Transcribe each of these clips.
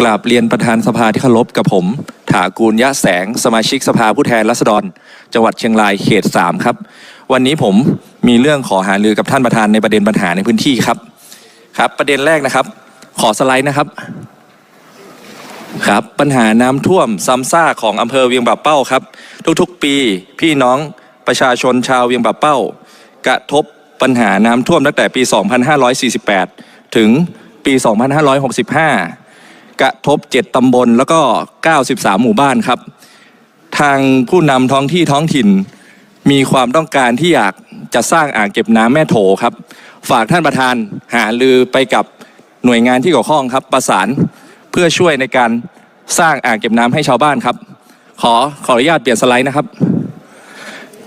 กราบเรียนประธานสภาที่เคารพกับผม ถากูลยะแสง สมาชิกสภาผู้แทนราษฎร จังหวัดเชียงรายเขต 3 ครับ วันนี้ผมมีเรื่องขอหารือกับท่านประธานในประเด็นปัญหาในพื้นที่ครับ ครับ ประเด็นแรกนะครับ ขอสไลด์นะครับ ครับ ปัญหาน้ำท่วมซ้ำซากของอำเภอเวียงป่าเป้าครับ ทุกๆ ปีพี่น้องประชาชนชาวเวียงป่าเป้า กระทบปัญหาน้ำท่วมตั้งแต่ปี 2548 ถึงปี 2565 กระทบ 7 ตำบลแล้วก็ 93 หมู่บ้านครับ ทางผู้นำท้องที่ท้องถิ่น มีความต้องการที่อยากจะสร้างอ่างเก็บน้ำแม่โถครับ ฝากท่านประธานหาลือไปกับหน่วยงานที่เกี่ยวข้องครับ ประสานเพื่อช่วยในการสร้างอ่างเก็บน้ำให้ชาวบ้านครับ ขอขออนุญาตเปลี่ยนสไลด์นะครับ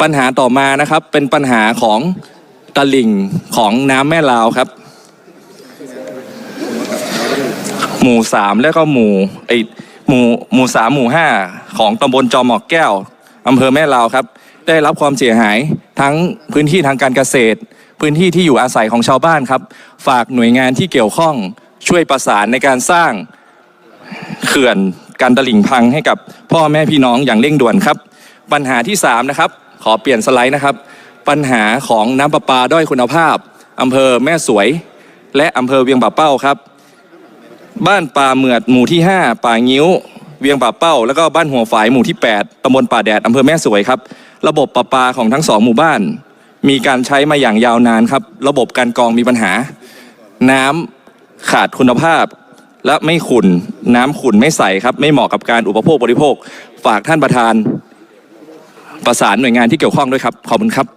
ปัญหาต่อมานะครับเป็นปัญหาของตลิ่งของน้ำแม่ลาวครับ หมู่สามแล้วก็หมู่ไอหมู่หมู่สามหมู่ห้าของตำบลจอมหมอกแก้วอำเภอแม่ลาวครับ ได้รับความเสียหายทั้งพื้นที่ทางการเกษตร พื้นที่ที่อยู่อาศัยของชาวบ้านครับ ฝากหน่วยงานที่เกี่ยวข้องช่วยประสานในการสร้างเขื่อนการตลิ่งพังให้กับพ่อแม่พี่น้องอย่างเร่งด่วนครับ ปัญหาที่สามนะครับขอเปลี่ยนสไลด์นะครับ ปัญหาของน้ำประปาด้อยคุณภาพอำเภอแม่สวย และอำเภอเวียงป่าเป้าครับ บ้านป่าเหมือดหมู่ที่ 5 ป่างิ้ว เวียงป่าเป้า แล้วก็บ้านหัวฝายหมู่ที่ 8ตำบลป่าแดดอำเภอแม่สวยครับ ระบบประปาของทั้งสองหมู่บ้าน มีการใช้มาอย่างยาวนานครับ ระบบการกรองมีปัญหา น้ำขาดคุณภาพ และไม่ขุ่น น้ำขุ่นไม่ใสครับ ไม่เหมาะกับการอุปโภคบริโภค ฝากท่านประธาน ประสานหน่วยงานที่เกี่ยวข้องด้วยครับ ขอบคุณครับ